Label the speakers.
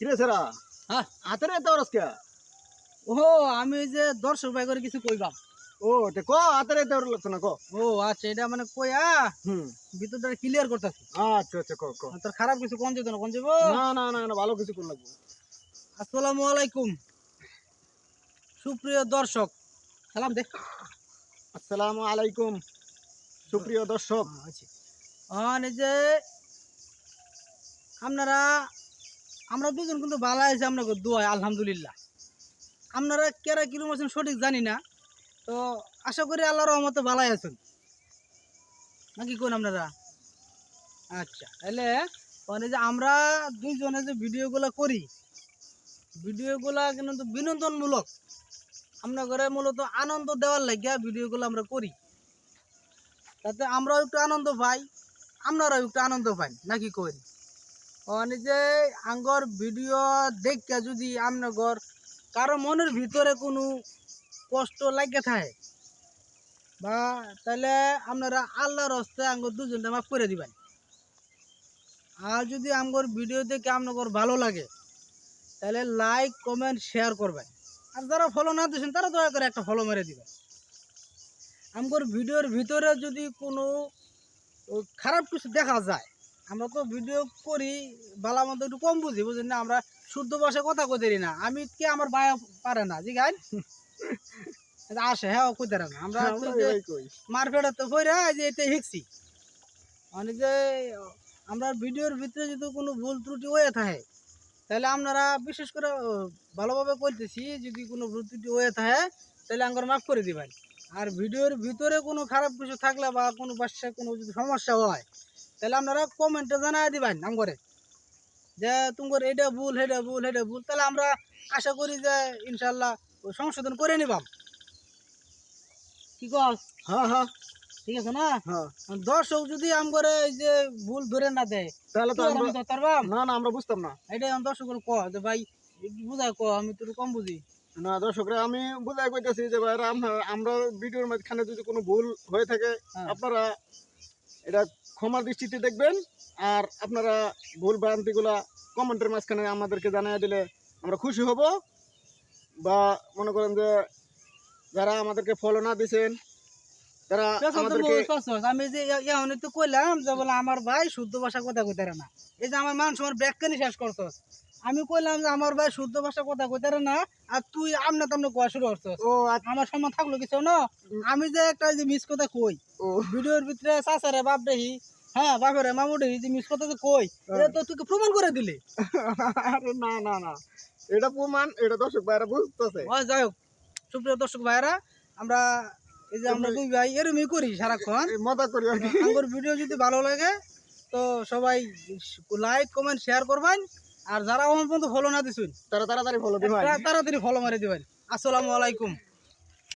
Speaker 1: কিরে সেরা?
Speaker 2: হ্যাঁ।
Speaker 1: হাতের এত
Speaker 2: আমি যে দর্শক ভাই করে কিছু কইবাম
Speaker 1: ও তে ক হাতের এত লাগতো না ক?
Speaker 2: ও আচ্ছা এটা মানে
Speaker 1: হুম।
Speaker 2: ভিতরটা ক্লিয়ার করতেছি।
Speaker 1: আচ্ছা আচ্ছা ক ক।
Speaker 2: তোর খারাপ কিছু কোন যেত না কোন যাব
Speaker 1: না না না না ভালো কিছু লাগবো
Speaker 2: আসসালামু আলাইকুম। সুপ্রিয় দর্শক সালাম দে।
Speaker 1: আসসালামু আলাইকুম সুপ্রিয় দর্শক।
Speaker 2: আচ্ছা। যে আপনারা আমরা দুজন কিন্তু ভালো আছে, আপনাকে দোয়া, আলহামদুলিল্লাহ। আপনারা কেরা কিরম আছেন সঠিক জানি না। তো আশা করি আল্লাহর রহমতে ভালাই আছেন। নাকি কোন আপনারা? আচ্ছা তাহলে মানে যে আমরা দুইজনে যে ভিডিওগুলো করি, ভিডিওগুলা কিন্তু বিনোদনমূলক। আমরা ঘরে মূলত আনন্দ দেওয়ার লাগিয়া ভিডিওগুলো আমরা করি। তাতে আমরাও একটু আনন্দ পাই, আপনারাও একটু আনন্দ পাই নাকি কই মানে যে আঙ্গর ভিডিও দেখে যদি আপনার কারও মনের ভিতরে কোনো কষ্ট লাগে থাকে, বা তাহলে আপনারা আল্লাহর হস্তে আঙ্গর দুজনটা মাফ করে দিবেন। আর যদি আমগর ভিডিও দেখে আপনার ভালো লাগে, তাহলে লাইক, কমেন্ট, শেয়ার করবেন। আর যারা ফলো না দিচ্ছেন তারা দয়া করে একটা ফলো মেরে দিবেন। আমগর ভিডিওর ভিতরে যদি কোনো খারাপ কিছু দেখা যায় আমরা তো ভিডিও করি ভালো মতো একটু কম বুঝি বুঝলেন না? আমরা শুদ্ধ ভাষায় কথা কইতে না। আমি কে আমার ভাই পারে না জি গাই আসে হ্যাঁ কইতে না। আমরা তো
Speaker 1: আমরা
Speaker 2: যে
Speaker 1: কই।
Speaker 2: মারপেটা তো কইরা যে এটা শিখছি মানে যে আমরা ভিডিওর ভিতরে যদি কোনো ভুল ত্রুটি হয়ে থাকে তাহলে আপনারা বিশেষ করে ভালোভাবে করতেছি যদি কোনো ভুল ত্রুটি হয়ে থাকে তাহলে আমার মাফ করে দিবেন। আর ভিডিওর ভিতরে কোনো খারাপ কিছু থাকলে বা কোনো বাসায় কোনো যদি সমস্যা হয় তাহলে আপনারা কমেন্টে জানাই দিবেন আমগরে যে তোমার এটা ভুল হেটা ভুল হেটা ভুল তাহলে আমরা আশা করি যে ইনশাল্লাহ সংশোধন করে নিবাম। কি কস?
Speaker 1: হ্যাঁ হ্যাঁ।
Speaker 2: ঠিক আছে না?
Speaker 1: হ্যাঁ।
Speaker 2: দর্শক যদি আম করে এই যে ভুল ধরে না দেয়
Speaker 1: তাহলে তো আমরা
Speaker 2: আমি
Speaker 1: না না আমরা বুঝতাম না।
Speaker 2: এটাই আমি দর্শক ক যে ভাই বুঝাই ক আমি তো একটু কম বুঝি।
Speaker 1: না দর্শকরা আমি বুঝাই কইতাছি যে আমরা আমরা ভিডিওর মাঝখানে যদি কোনো ভুল হয়ে থাকে
Speaker 2: হ্যাঁ।
Speaker 1: আপনারা এটা ক্ষমার দৃষ্টিতে দেখবেন। আর আপনারা ভুল ভ্রান্তিগুলা কমেন্টের মাঝখানে আমাদেরকে জানিয়ে দিলে আমরা খুশি হব। বা মনে করেন যে যারা আমাদেরকে ফলো না দিছেন তারা।
Speaker 2: আমি যে এখন তো কইলাম যে বলে আমার ভাই শুদ্ধ ভাষা কথা কইতে না। এই যে আমার মানুষ আমার ব্যাখ্যানি শেষ করছস। আমি কইলাম যে আমার ভাই শুদ্ধ ভাষা কথা কইতে না আর তুই আমনা তামনা কোয়া শুরু করছস।
Speaker 1: ও আচ্ছা,
Speaker 2: আমার সম্মান থাকল কিছু না আমি যে একটা যে মিস কথা কই
Speaker 1: ও।
Speaker 2: ভিডিওর ভিতরে চাচারে বাপ দেহি হ্যাঁ বাপরে মামু দেহি যে মিস কথা যে কই এটা তো তোকে প্রমাণ করে দিলি।
Speaker 1: আরে না না না। এটা প্রমাণ এটা দর্শক ভাইরা বুঝতেছে।
Speaker 2: ও যাই হোক সুপ্রিয় দর্শক ভাইরা আমরা এই যে আমরা দুই ভাই এরমই করি সারাক্ষণ।
Speaker 1: মজা করি
Speaker 2: আমার ভিডিও যদি ভালো লাগে তো সবাই লাইক কমেন্ট শেয়ার করবেন। আর যারা আমার পর্যন্ত ফলো না দিছুন
Speaker 1: তারা তাড়াতাড়ি ফলো দিবেন।
Speaker 2: তাড়াতাড়ি ফলো মারি দিবেন। আসসালামু আলাইকুম।